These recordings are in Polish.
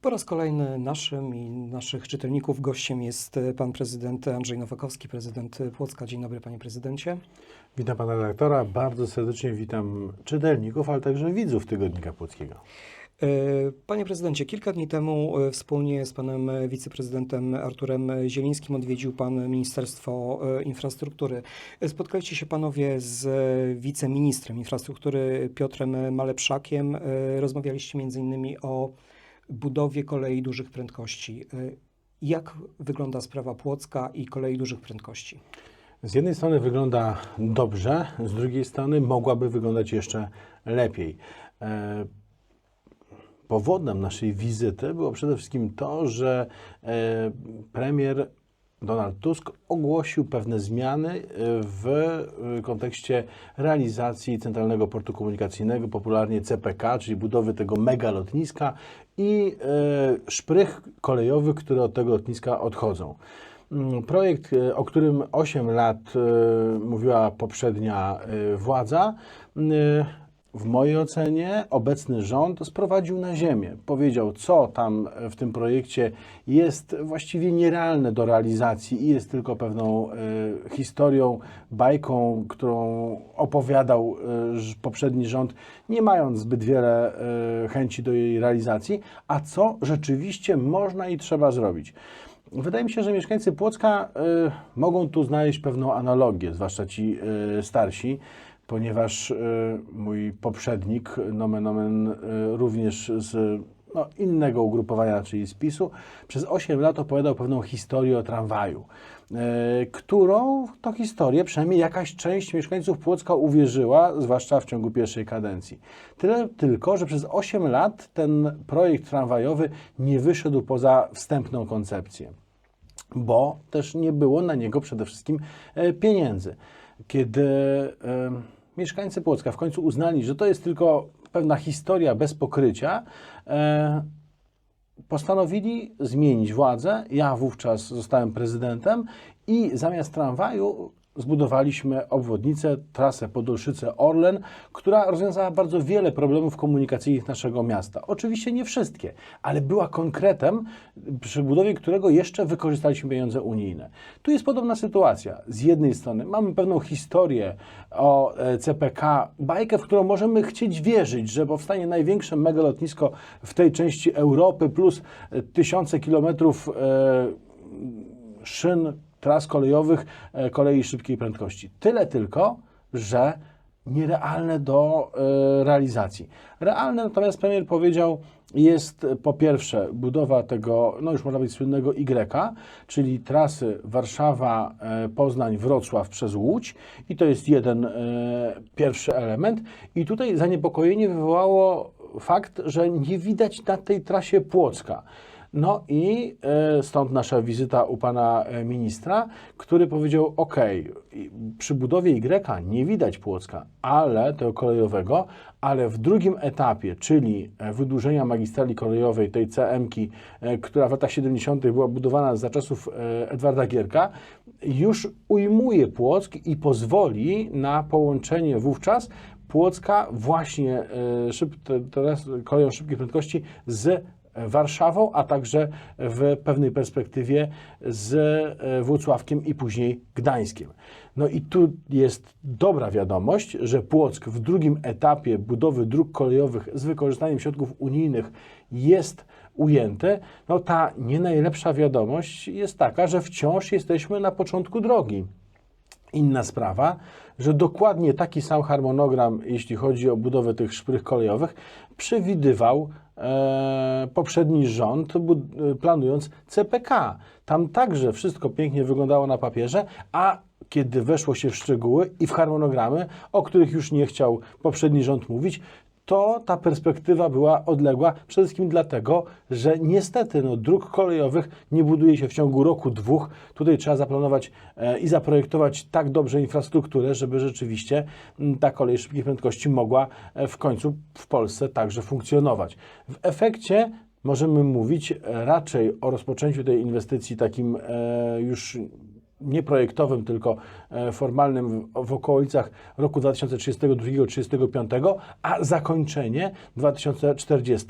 Po raz kolejny naszym i naszych czytelników gościem jest e, pan prezydent Andrzej Nowakowski, prezydent Płocka. Dzień dobry, panie prezydencie. Witam pana redaktora, bardzo serdecznie witam czytelników, ale także widzów Tygodnika Płockiego. E, Panie prezydencie, kilka dni temu e, wspólnie z panem e, wiceprezydentem Arturem Zielińskim odwiedził pan Ministerstwo e, Infrastruktury. E, Spotkaliście się panowie z e, wiceministrem infrastruktury Piotrem Malepszakiem. E, Rozmawialiście między innymi o budowie kolei dużych prędkości. E, Jak wygląda sprawa Płocka i kolei dużych prędkości? Z jednej strony wygląda dobrze, z drugiej strony mogłaby wyglądać jeszcze lepiej. E, Powodem naszej wizyty było przede wszystkim to, że e, premier Donald Tusk ogłosił pewne zmiany e, w e, kontekście realizacji Centralnego Portu Komunikacyjnego, popularnie CPK, czyli budowy tego mega lotniska i e, szprych kolejowych, które od tego lotniska odchodzą. Mm, Projekt, o którym 8 lat mówiła poprzednia władza, w mojej ocenie obecny rząd sprowadził na ziemię. Powiedział, co tam w tym projekcie jest właściwie nierealne do realizacji i jest tylko pewną e, historią, bajką, którą opowiadał e, poprzedni rząd, nie mając zbyt wiele e, chęci do jej realizacji, a co rzeczywiście można i trzeba zrobić. Wydaje mi się, że mieszkańcy Płocka y, mogą tu znaleźć pewną analogię, zwłaszcza ci y, starsi, ponieważ y, mój poprzednik, nomen omen, y, również z no, innego ugrupowania, czyli z PiSu, przez 8 lat opowiadał pewną historię o tramwaju, y, którą to historię przynajmniej jakaś część mieszkańców Płocka uwierzyła, zwłaszcza w ciągu pierwszej kadencji. Tyle tylko, że przez 8 lat ten projekt tramwajowy nie wyszedł poza wstępną koncepcję bo też nie było na niego przede wszystkim e, pieniędzy. Kiedy e, mieszkańcy Płocka w końcu uznali, że to jest tylko pewna historia bez pokrycia, e, postanowili zmienić władzę. Ja wówczas zostałem prezydentem i zamiast tramwaju zbudowaliśmy obwodnicę, trasę Podolszyce-Orlen, która rozwiązała bardzo wiele problemów komunikacyjnych naszego miasta. Oczywiście nie wszystkie, ale była konkretem, przy budowie którego jeszcze wykorzystaliśmy pieniądze unijne. Tu jest podobna sytuacja. Z jednej strony mamy pewną historię o e, CPK, bajkę, w którą możemy chcieć wierzyć, że powstanie największe megalotnisko w tej części Europy, plus e, tysiące kilometrów e, szyn, tras kolejowych, e, kolei szybkiej prędkości. Tyle tylko, że nierealne do e, realizacji. Realne natomiast premier powiedział, jest e, po pierwsze budowa tego, no już można powiedzieć słynnego Y, czyli trasy Warszawa, Poznań, Wrocław przez Łódź i to jest jeden pierwszy element i tutaj zaniepokojenie wywołało fakt, że nie widać na tej trasie Płocka. No i e, stąd nasza wizyta u pana e, ministra, który powiedział: OK, przy budowie Y nie widać Płocka, ale tego kolejowego, ale w drugim etapie, czyli e, wydłużenia magistrali kolejowej, tej CM-ki, która w latach 70. była budowana za czasów Edwarda Gierka, już ujmuje Płock i pozwoli na połączenie wówczas Płocka właśnie szyb, te, teraz koleją szybkiej prędkości z Warszawą, a także w pewnej perspektywie z e, Włocławkiem i później Gdańskiem. No i tu jest dobra wiadomość, że Płock w drugim etapie budowy dróg kolejowych z wykorzystaniem środków unijnych jest ujęty. No ta nie najlepsza wiadomość jest taka, że wciąż jesteśmy na początku drogi. Inna sprawa, że dokładnie taki sam harmonogram, jeśli chodzi o budowę tych szprych kolejowych, przewidywał poprzedni rząd, e, planując CPK. Tam także wszystko pięknie wyglądało na papierze, a kiedy weszło się w szczegóły i w harmonogramy, o których już nie chciał poprzedni rząd mówić, to ta perspektywa była odległa przede wszystkim dlatego, że niestety no, dróg kolejowych nie buduje się w ciągu roku, dwóch. Tutaj trzeba zaplanować e, i zaprojektować tak dobrze infrastrukturę, żeby rzeczywiście ta kolej szybkiej prędkości mogła e, w końcu w Polsce także funkcjonować. W efekcie możemy mówić e, raczej o rozpoczęciu tej inwestycji takim już nie projektowym, tylko e, formalnym w, okolicach roku 2032-2035, a zakończenie 2040.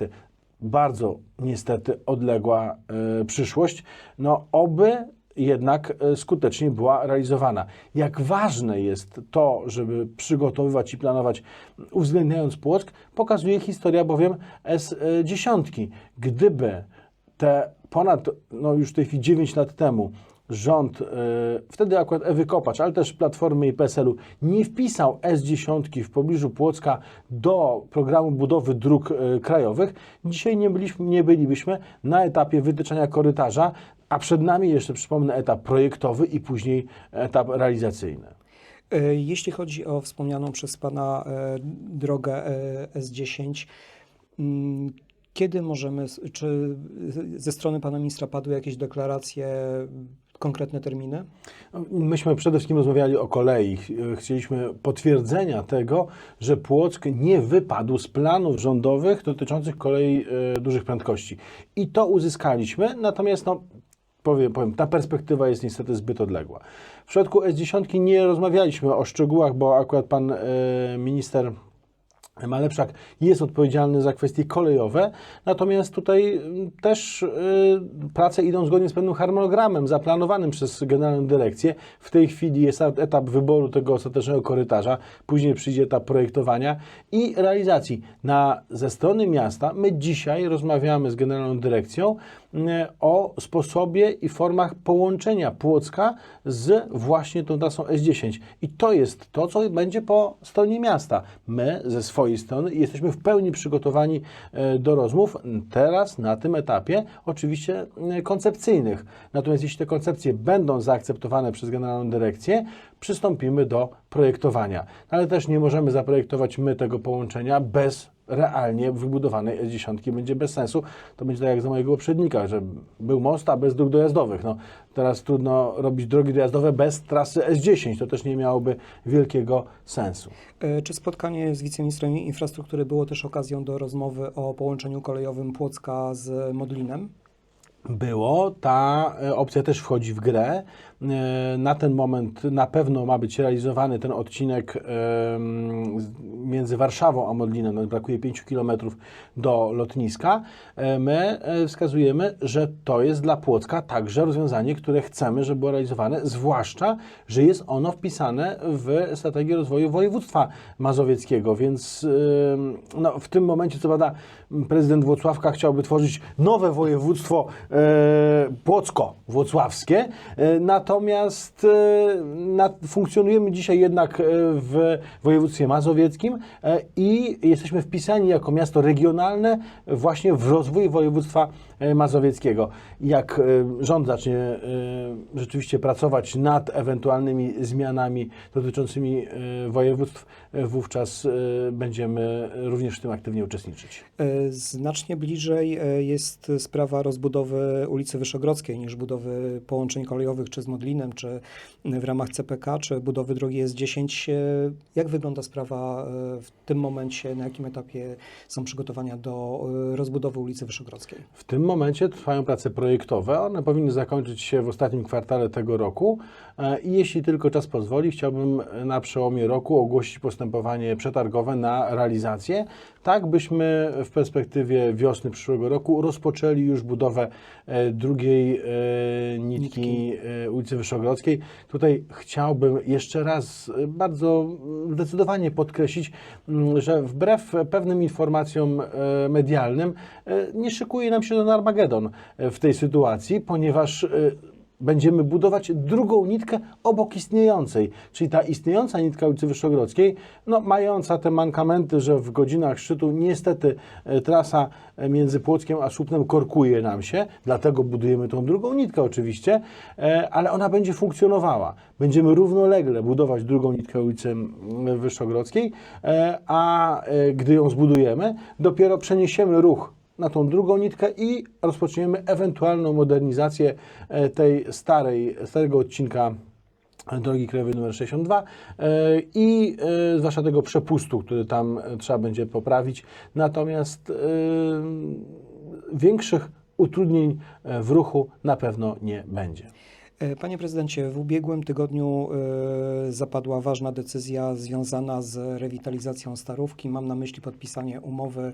bardzo niestety odległa e, przyszłość. No, oby jednak e, skutecznie była realizowana. Jak ważne jest to, żeby przygotowywać i planować, uwzględniając Płock, pokazuje historia bowiem S10. Gdyby te ponad, no już w tej chwili 9 lat temu, rząd, e, wtedy akurat Ewy Kopacz, ale też Platformy i PSL-u, nie wpisał S10 w pobliżu Płocka do programu budowy dróg e, krajowych, dzisiaj nie, byliśmy, nie bylibyśmy na etapie wytyczenia korytarza, a przed nami jeszcze, przypomnę, etap projektowy i później etap realizacyjny. E, Jeśli chodzi o wspomnianą przez Pana drogę e, S10, mm, kiedy możemy, czy ze strony Pana Ministra padły jakieś deklaracje, konkretne terminy? Myśmy przede wszystkim rozmawiali o kolei. Ch- Chcieliśmy potwierdzenia tego, że Płock nie wypadł z planów rządowych dotyczących kolei e, dużych prędkości. I to uzyskaliśmy, natomiast no, powiem, powiem, ta perspektywa jest niestety zbyt odległa. W przypadku S10 nie rozmawialiśmy o szczegółach, bo akurat pan e, minister Malepszak jest odpowiedzialny za kwestie kolejowe, natomiast tutaj mm, też y, prace idą zgodnie z pewnym harmonogramem zaplanowanym przez Generalną Dyrekcję. W tej chwili jest et- etap wyboru tego ostatecznego korytarza, później przyjdzie etap projektowania i realizacji. Na, ze strony miasta my dzisiaj rozmawiamy z Generalną Dyrekcją y, o sposobie i formach połączenia Płocka z właśnie tą trasą S10. I to jest to, co będzie po stronie miasta. My ze swojej strony jesteśmy w pełni przygotowani e, do rozmów, teraz na tym etapie oczywiście e, koncepcyjnych. Natomiast jeśli te koncepcje będą zaakceptowane przez Generalną Dyrekcję, przystąpimy do projektowania. Ale też nie możemy zaprojektować my tego połączenia bez realnie wybudowanej S10 będzie bez sensu. To będzie tak jak za mojego poprzednika, że był most, a bez dróg dojazdowych. No, teraz trudno robić drogi dojazdowe bez trasy S10. To też nie miałoby wielkiego sensu. E, Czy spotkanie z wiceministrem infrastruktury było też okazją do rozmowy o połączeniu kolejowym Płocka z Modlinem? Było, ta e, opcja też wchodzi w grę. E, Na ten moment na pewno ma być realizowany ten odcinek między Warszawą a Modlinem. No, brakuje 5 km do lotniska. E, My e, wskazujemy, że to jest dla Płocka także rozwiązanie, które chcemy, żeby było realizowane, zwłaszcza, że jest ono wpisane w strategię rozwoju województwa mazowieckiego, więc no, w tym momencie, co prawda, prezydent Włocławka chciałby tworzyć nowe województwo płocko-włocławskie, e, natomiast e, funkcjonujemy dzisiaj jednak e, w województwie mazowieckim e, i jesteśmy wpisani jako miasto regionalne właśnie w rozwój województwa mazowieckiego. Jak rząd zacznie rzeczywiście pracować nad ewentualnymi zmianami dotyczącymi województw, wówczas będziemy również w tym aktywnie uczestniczyć. Znacznie bliżej jest sprawa rozbudowy ulicy Wyszogrodzkiej niż budowy połączeń kolejowych czy z Modlinem, czy w ramach CPK, czy budowy drogi S10. E, Jak wygląda sprawa e, w tym momencie, na jakim etapie są przygotowania do e, rozbudowy ulicy Wyszogrodzkiej? W tym momencie trwają prace projektowe. One powinny zakończyć się w ostatnim kwartale tego roku. I jeśli tylko czas pozwoli, chciałbym na przełomie roku ogłosić postępowanie przetargowe na realizację, tak byśmy w perspektywie wiosny przyszłego roku rozpoczęli już budowę e, drugiej e, nitki Nitki. e, ulicy Wyszogrodzkiej. Tutaj chciałbym jeszcze raz bardzo zdecydowanie podkreślić, mm, że wbrew pewnym informacjom medialnym nie szykuje nam się ten Armagedon w tej sytuacji, ponieważ będziemy budować drugą nitkę obok istniejącej. Czyli ta istniejąca nitka ulicy Wyszogrodzkiej, no, mająca te mankamenty, że w godzinach szczytu niestety e, trasa e, między Płockiem a Słupnem korkuje nam się, dlatego budujemy tą drugą nitkę oczywiście, e, ale ona będzie funkcjonowała. Będziemy równolegle budować drugą nitkę ulicy Wyszogrodzkiej, a gdy ją zbudujemy, dopiero przeniesiemy ruch na tą drugą nitkę i rozpoczniemy ewentualną modernizację e, tej starej, starego odcinka drogi krajowej nr 62 e, i e, zwłaszcza tego przepustu, który tam trzeba będzie poprawić. Natomiast większych utrudnień w ruchu na pewno nie będzie. Panie prezydencie, w ubiegłym tygodniu zapadła ważna decyzja związana z rewitalizacją Starówki. Mam na myśli podpisanie umowy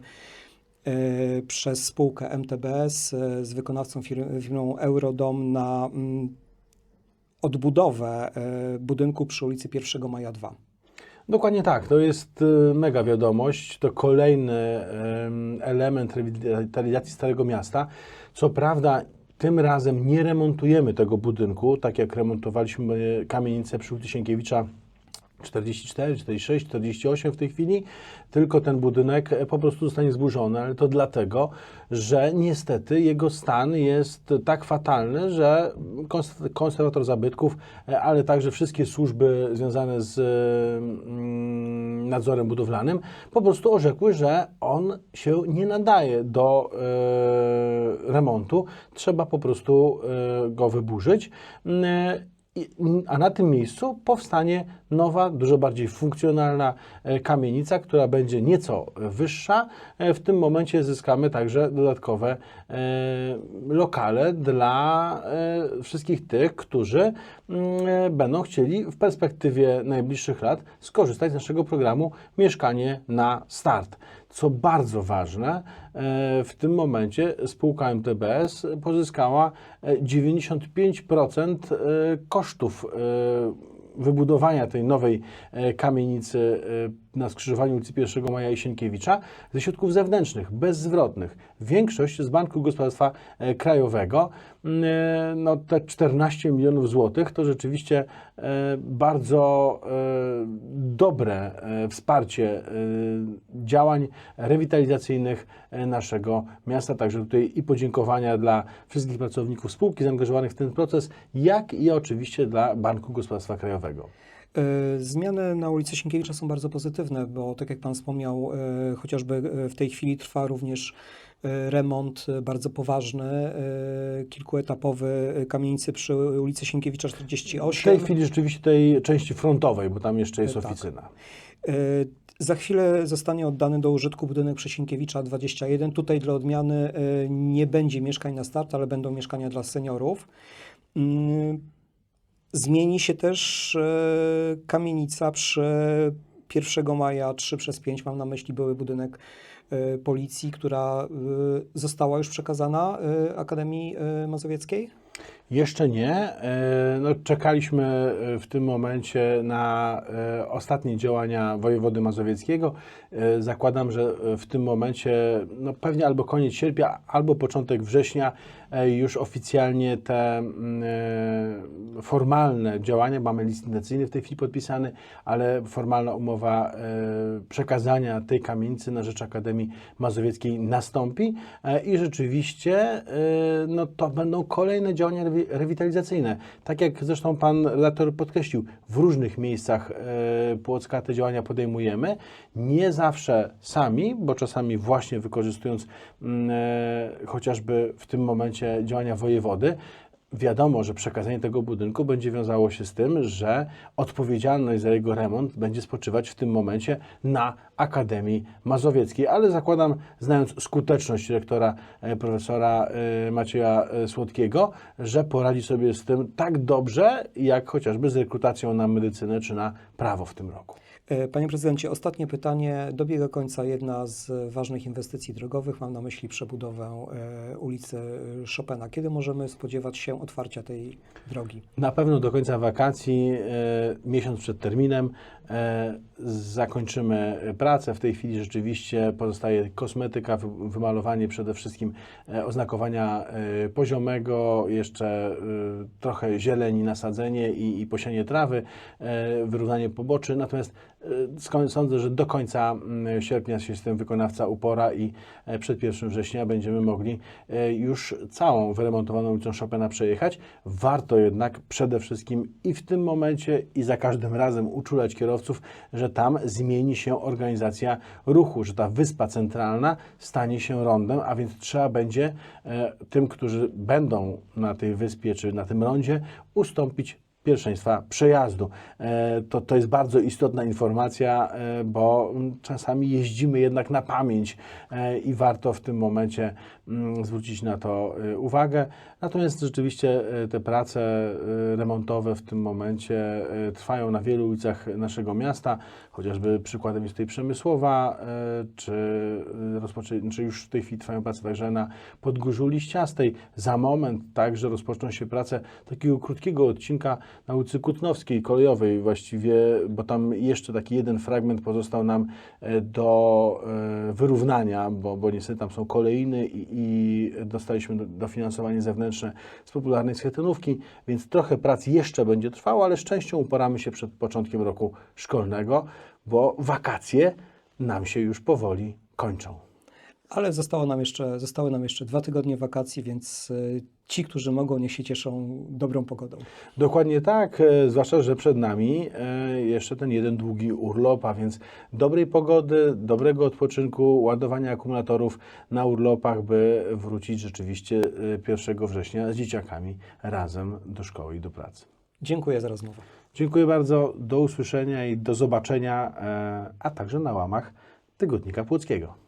przez spółkę MTBS e, z wykonawcą fir- firmą Eurodom na mm, odbudowę e, budynku przy ulicy 1 Maja 2. Dokładnie tak, to jest y, mega wiadomość, to kolejny em, element rewitalizacji Starego Miasta. Co prawda tym razem nie remontujemy tego budynku, tak jak remontowaliśmy kamienicę przy ulicy Sienkiewicza 44, 46, 48 w tej chwili, tylko ten budynek e, po prostu zostanie zburzony, ale to dlatego, że niestety jego stan jest tak fatalny, że kons- konserwator zabytków, e, ale także wszystkie służby związane z mm, nadzorem budowlanym po prostu orzekły, że on się nie nadaje do e, remontu. Trzeba po prostu go wyburzyć. A na tym miejscu powstanie nowa, dużo bardziej funkcjonalna e, kamienica, która będzie nieco wyższa. E, W tym momencie zyskamy także dodatkowe e, lokale dla wszystkich tych, którzy mm, będą chcieli w perspektywie najbliższych lat skorzystać z naszego programu Mieszkanie na Start. Co bardzo ważne, e, w tym momencie spółka MTBS pozyskała e, 95% e, kosztów e, wybudowania tej nowej kamienicy na skrzyżowaniu ulicy 1 Maja i Sienkiewicza ze środków zewnętrznych, bezzwrotnych. Większość z Banku Gospodarstwa e, Krajowego. Mm, e, No, te 14 milionów złotych to rzeczywiście e, bardzo dobre wsparcie działań rewitalizacyjnych naszego miasta. Także tutaj i podziękowania dla wszystkich pracowników spółki zaangażowanych w ten proces, jak i oczywiście dla Banku Gospodarstwa Krajowego. E, Zmiany na ulicy Sienkiewicza są bardzo pozytywne, bo tak jak Pan wspomniał, e, chociażby e, w tej chwili trwa również remont bardzo poważny, kilkuetapowy kamienicy przy ulicy Sienkiewicza W 48. tej chwili rzeczywiście tej części frontowej, bo tam jeszcze jest tak. oficyna. E, Za chwilę zostanie oddany do użytku budynek przy Sienkiewicza 21. Tutaj dla odmiany nie będzie mieszkań na start, ale będą mieszkania dla seniorów. Zmieni się też e, kamienica przy 1 maja 3 przez 5, mam na myśli były budynek e, policji, która e, została już przekazana Akademii Mazowieckiej. Jeszcze nie. E, No, czekaliśmy e, w tym momencie na e, ostatnie działania wojewody mazowieckiego. Zakładam, że w tym momencie, no pewnie albo koniec sierpnia, albo początek września już oficjalnie te mm, formalne działania, mamy list intencyjny w tej chwili podpisany, ale formalna umowa przekazania tej kamienicy na rzecz Akademii Mazowieckiej nastąpi i rzeczywiście no, to będą kolejne działania rewitalizacyjne. Tak jak zresztą pan redaktor podkreślił, w różnych miejscach e, Płocka te działania podejmujemy. Nie zawsze sami, bo czasami właśnie wykorzystując mm, e, chociażby w tym momencie działania wojewody, Wiadomo, że przekazanie tego budynku będzie wiązało się z tym, że odpowiedzialność za jego remont będzie spoczywać w tym momencie na Akademii Mazowieckiej, ale zakładam, znając skuteczność rektora e, profesora e, Macieja e, Słodkiego, że poradzi sobie z tym tak dobrze, jak chociażby z rekrutacją na medycynę czy na prawo w tym roku. E, Panie prezydencie, ostatnie pytanie. Dobiega końca jedna z ważnych inwestycji drogowych. Mam na myśli przebudowę e, ulicy Chopina. Kiedy możemy spodziewać się otwarcia tej drogi? Na pewno do końca wakacji, e, miesiąc przed terminem, zakończymy pracę. W tej chwili rzeczywiście pozostaje kosmetyka, wy- wymalowanie przede wszystkim e, oznakowania e, poziomego, jeszcze e, trochę zieleni, nasadzenie i, posianie trawy, e, wyrównanie poboczy. Natomiast e, sądzę, że do końca mm, sierpnia się z tym wykonawca upora i e, przed 1 września będziemy mogli e, już całą wyremontowaną ulicą Chopina przejechać. Warto jednak przede wszystkim i w tym momencie i za każdym razem uczulać kierowców, że tam zmieni się organizacja ruchu, że ta wyspa centralna stanie się rondem, a więc trzeba będzie e, tym, którzy będą na tej wyspie czy na tym rondzie ustąpić pierwszeństwa przejazdu. E, To, to jest bardzo istotna informacja, e, bo czasami jeździmy jednak na pamięć i warto w tym momencie zwrócić na to y, uwagę. Natomiast rzeczywiście y, te prace y, remontowe w tym momencie trwają na wielu ulicach naszego miasta, chociażby przykładem jest tutaj Przemysłowa, czy, rozpoczę, czy już w tej chwili trwają prace także na Podgórzu Liściastej. Za moment także rozpoczną się prace takiego krótkiego odcinka na ulicy Kutnowskiej, kolejowej właściwie, bo tam jeszcze taki jeden fragment pozostał nam e, do e, wyrównania, bo, bo niestety tam są kolejny i, i dostaliśmy do- dofinansowanie zewnętrzne z popularnej schetynówki, więc trochę prac jeszcze będzie trwało, ale z częścią uporamy się przed początkiem roku szkolnego, bo wakacje nam się już powoli kończą. Ale zostało nam jeszcze, zostały nam jeszcze dwa tygodnie wakacji, więc y, ci, którzy mogą, niech się cieszą dobrą pogodą. Dokładnie tak, e, zwłaszcza, że przed nami e, jeszcze ten jeden długi urlop, a więc dobrej pogody, dobrego odpoczynku, ładowania akumulatorów na urlopach, by wrócić rzeczywiście e, 1 września z dzieciakami razem do szkoły i do pracy. Dziękuję za rozmowę. Dziękuję bardzo, do usłyszenia i do zobaczenia, e, a także na łamach Tygodnika Płockiego.